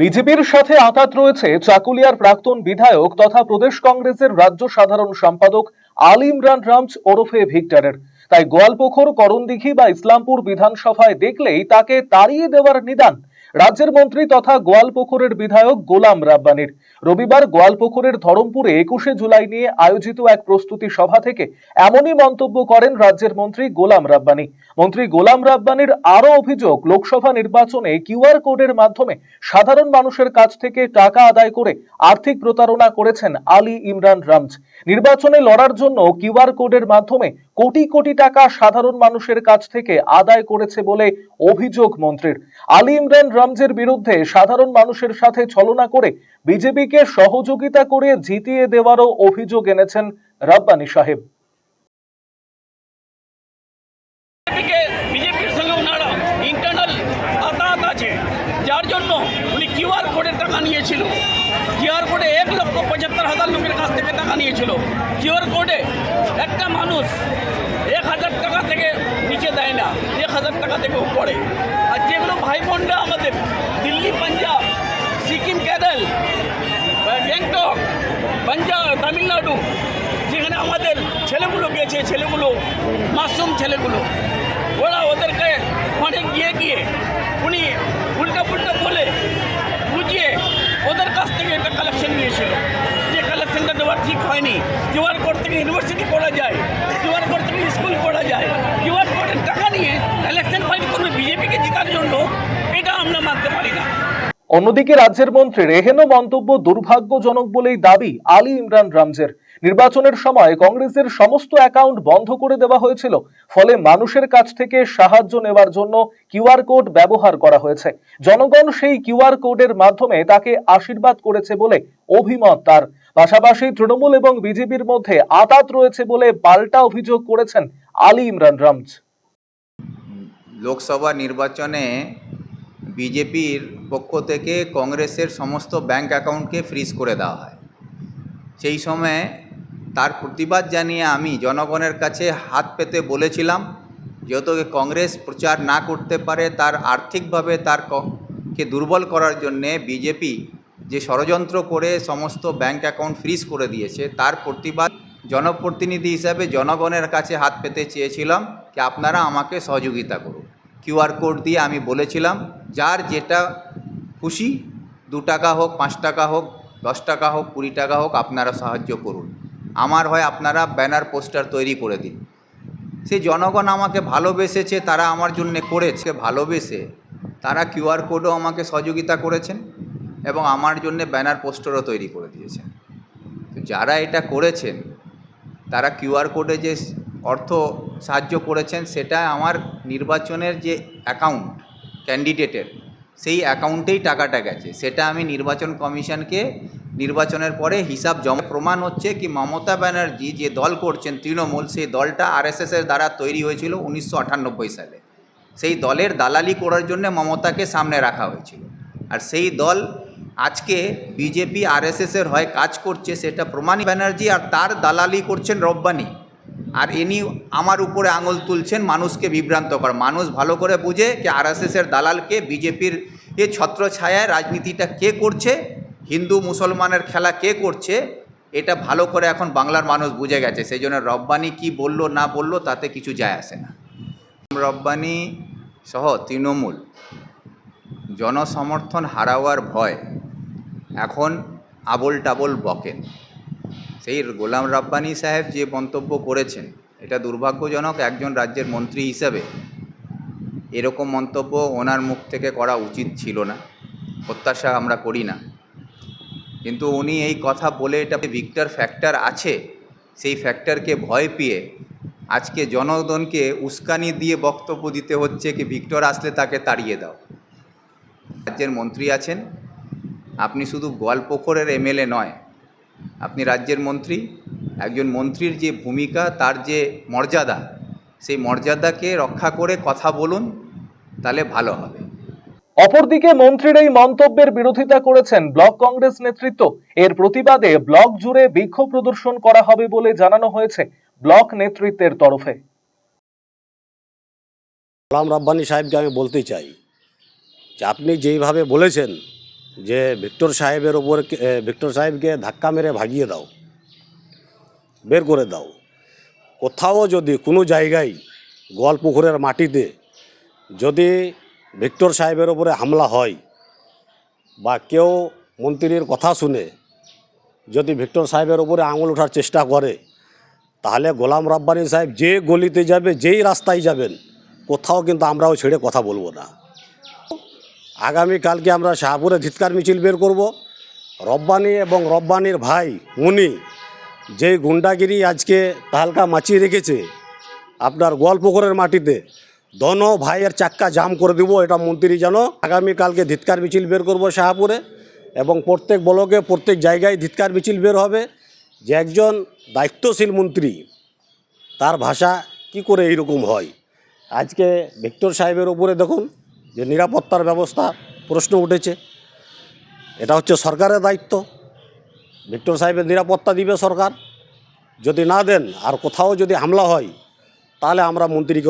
বিজেপির সাথে আঘাত রয়েছে চাকুলিয়ার প্রাক্তন বিধায়ক তথা প্রদেশ কংগ্রেসের রাজ্য সাধারণ সম্পাদক আলিম ইমরান রামচ ওরফে ভিক্টরের। তাই গোয়ালপোখর, করণদিঘি বা ইসলামপুর বিধানসভায় দেখলেই তাকে তাড়িয়ে দেওয়ার নিদান। রাজ্যের মন্ত্রী তথা গোয়ালপুকুরের বিধায়ক গোলাম রাব্বানির। রবিবার গোয়ালপুকুরের ধরমপুরে একুশে জুলাই নিয়ে আয়োজিত এক প্রস্তুতি সভা থেকে এমনই মন্তব্য করেন রাজ্যের মন্ত্রী গোলাম রাব্বানি। মন্ত্রী গোলাম রাব্বানির আরও অভিযোগ, লোকসভা নির্বাচনে কিউআর কোডের মাধ্যমে সাধারণ মানুষের কাছ থেকে টাকা আদায় করে আর্থিক প্রতারণা করেছেন আলী ইমরান রামজ। নির্বাচনে লড়ার জন্য কিউআর কোডের মাধ্যমে কোটি কোটি টাকা সাধারণ মানুষের কাছ থেকে আদায় করেছে বলে অভিযোগ মন্ত্রীর। আলী ইমরান রামজের বিরুদ্ধে সাধারণ মানুষের সাথে ছলনা করে বিজেপিকে সহযোগিতা করে জিতিয়ে দেওয়ারও অভিযোগ এনেছেন রাব্বানি সাহেব। যার জন্য কিউআর টাকা নিয়েছিল। কিউআর কোডে এক লক্ষ পঁচাত্তর হাজার লোকের কাছ থেকে টাকা নিয়েছিল। কিউআর কোডে একটা মানুষ এক হাজার টাকা থেকে নিচে দেয় না, এক হাজার টাকা থেকে উপরে। ভাই বোনরা আমাদের, দিল্লি, পাঞ্জাব, সিকিম, কেরল গ্যাংটক পাঞ্জাব, তামিলনাড়ু, যেখানে আমাদের ছেলেগুলো গেছে ছেলেগুলো, মাসুম ছেলেগুলো, ওরা ওদেরকে অনেক গিয়ে গিয়ে উনি উল্টা পুল্টা বলে বুঝিয়ে ওদের কাছ থেকে একটা কালেকশন নিয়েছিল। যে কালেকশনটা দেওয়ার ঠিক হয়নি। কিউআর কোড থেকে ইউনিভার্সিটি পড়া যায়। কিউআর অন্যদিকে রাজ্যের মন্ত্রীর এহেন মন্তব্য দুর্ভাগ্যজনক বলেই দাবি আলী ইমরান রামজের। নির্বাচনের সময় কংগ্রেসের সমস্ত অ্যাকাউন্ট বন্ধ করে দেওয়া হয়েছিল, ফলে মানুষের কাছ থেকে সাহায্য নেওয়ার জন্য কিউআর কোড ব্যবহার করা হয়েছে। জনগণ সেই কিউআর কোডের মাধ্যমে তাকে আশীর্বাদ করেছে বলে অভিমত তার। পাশাপাশি তৃণমূল এবং বিজেপির মধ্যে আতাত রয়েছে বলে পাল্টা অভিযোগ করেছেন আলী ইমরান রামজ। লোকসভা নির্বাচনে বিজেপির পক্ষ থেকে কংগ্রেসের সমস্ত ব্যাংক অ্যাকাউন্টকে ফ্রিজ করে দেওয়া হয়। সেই সময়ে তার প্রতিবাদ জানিয়ে আমি জনগণের কাছে হাত পেতে বলেছিলাম, যেহেতু কংগ্রেস প্রচার না করতে পারে, তার আর্থিকভাবে তার কে দুর্বল করার জন্যে বিজেপি যে ষড়যন্ত্র করে সমস্ত ব্যাংক অ্যাকাউন্ট ফ্রিজ করে দিয়েছে, তার প্রতিবাদ জনপ্রতিনিধি হিসাবে জনগণের কাছে হাত পেতে চেয়েছিলাম যে আপনারা আমাকে সহযোগিতা করুন। কিউআর কোড দিয়ে আমি বলেছিলাম, যার যেটা খুশি, দু টাকা হোক, পাঁচ টাকা হোক, দশ টাকা হোক, কুড়ি টাকা হোক, আপনারা সাহায্য করুন। আমার হয় আপনারা ব্যানার, পোস্টার তৈরি করে দিন। সেই জনগণ আমাকে ভালোবেসেছে, তারা আমার জন্য করেছে, ভালোবেসে। তারা কিউআর কোডও আমাকে সহযোগিতা করেছেন এবং আমার জন্য ব্যানার, পোস্টারও তৈরি করে দিয়েছেন। তো যারা এটা করেছেন, তারা কিউআর কোডে যে অর্থ সাহায্য করেছেন, সেটা আমার নির্বাচনের যে অ্যাকাউন্ট, ক্যান্ডিডেটের সেই অ্যাকাউন্টেই টাকাটা গেছে। সেটা আমি নির্বাচন কমিশনকে, নির্বাচনের পরে হিসাব জমা প্রমাণ হচ্ছে কি মমতা ব্যানার্জি যে দল করছেন তৃণমূল, সেই দলটা আরএসএসের দ্বারা তৈরি হয়েছিল উনিশশো আটানব্বই সালে। সেই দলের দালালি করার জন্য মমতাকে সামনে রাখা হয়েছিল। আর সেই দল আজকে বিজেপি, আরএসএসের হয় কাজ করছে, সেটা প্রমাণী ব্যানার্জি আর তার দালালি করছেন রব্বানি। আর ইনি আমার উপরে আঙুল তুলছেন মানুষকে বিভ্রান্ত করা। মানুষ ভালো করে বুঝে কি আরএসএসের দালালকে বিজেপির এ ছত্রছায়ায় রাজনীতিটা কে করছে, হিন্দু মুসলমানের খেলা কে করছে, এটা ভালো করে এখন বাংলার মানুষ বুঝে গেছে। সেই জন্য রব্বানি কি বলল, না বলল, তাতে কিছু যায় আসে না। রব্বানি সহ তৃণমূল, জনসমর্থন হারাওয়ার ভয়, এখন আবল টাবল বকেন। সেই গোলাম রাব্বানি সাহেব যে মন্তব্য করেছেন, এটা দুর্ভাগ্যজনক একজন রাজ্যের মন্ত্রী হিসাবে এরকম মন্তব্য ওনার মুখ থেকে করা উচিত ছিল না, প্রত্যাশা আমরা করি না। কিন্তু উনি এই কথা বলে এটা ভিক্টর ফ্যাক্টর আছে, সেই ফ্যাক্টরকে ভয় পেয়ে আজকে জনগণকে উস্কানি দিয়ে বক্তব্য দিতে হচ্ছে কি ভিক্টর আসলে তাকে তাড়িয়ে দাও। রাজ্যের মন্ত্রী আছেন, আপনি শুধু গোয়ালপোখরের এমএলএ নয় আপনি রাজ্যের মন্ত্রী একজন মন্ত্রীর যে ভূমিকা তার যে মর্যাদা সেই মর্যাদাকে রক্ষা করে কথা বলুন তাহলে ভালো হবে। অপরদিকে মন্ত্রীর এই মন্তব্যের বিরোধিতা করেছেন ব্লক কংগ্রেস নেতৃত্ব। এর প্রতিবাদে ব্লক জুড়ে বিক্ষোভ প্রদর্শন করা হবে বলে জানানো হয়েছে ব্লক নেতৃত্বের তরফে। গোলাম রাব্বানি সাহেবকে আমি বলতে চাই যে আপনি যেইভাবে বলেছেন যে ভিক্টর সাহেবের ওপর ভিক্টর সাহেবকে ধাক্কা মেরে ভাগিয়ে দাও, বের করে দাও। কোথাও যদি কোনো জায়গায় গোয়ালপুকুরের মাটিতে যদি ভিক্টর সাহেবের ওপরে হামলা হয় বা কেউ মন্ত্রীর কথা শুনে যদি ভিক্টর সাহেবের ওপরে আঙুল ওঠার চেষ্টা করে, তাহলে গোলাম রাব্বানি সাহেব যে গলিতে যাবে, যেই রাস্তায় যাবেন, কোথাও কিন্তু আমরাও ছেড়ে কথা বলব না। আগামীকালকে আমরা শাহপুরে ধিৎকার মিছিল বের করব। রব্বানি এবং রব্বানির ভাই মুনি যেই গুন্ডাগিরি আজকে তাহালকা মাচিয়ে রেখেছে, আপনার গোয়ালপুকুরের মাটিতে, দন ভাইয়ের চাক্কা জাম করে দেবো, এটা মন্ত্রী জানো আগামীকালকে ধিৎকার মিছিল বের করব শাহপুরে এবং প্রত্যেক ব্লকে, প্রত্যেক জায়গায় ধিৎকার মিছিল বের হবে। যে একজন দায়িত্বশীল মন্ত্রী, তার ভাষা কি করে এইরকম হয়? আজকে ভিক্টর সাহেবের উপরে দেখুন যে নিরাপত্তার ব্যবস্থা প্রশ্ন উঠেছে। এটা হচ্ছে সরকারের দায়িত্ব। ভিক্টর সাহেবের নিরাপত্তা দিবে সরকার। যদি না দেন আর কোথাও যদি হামলা হয়, তাহলে আমরা মন্ত্রীকে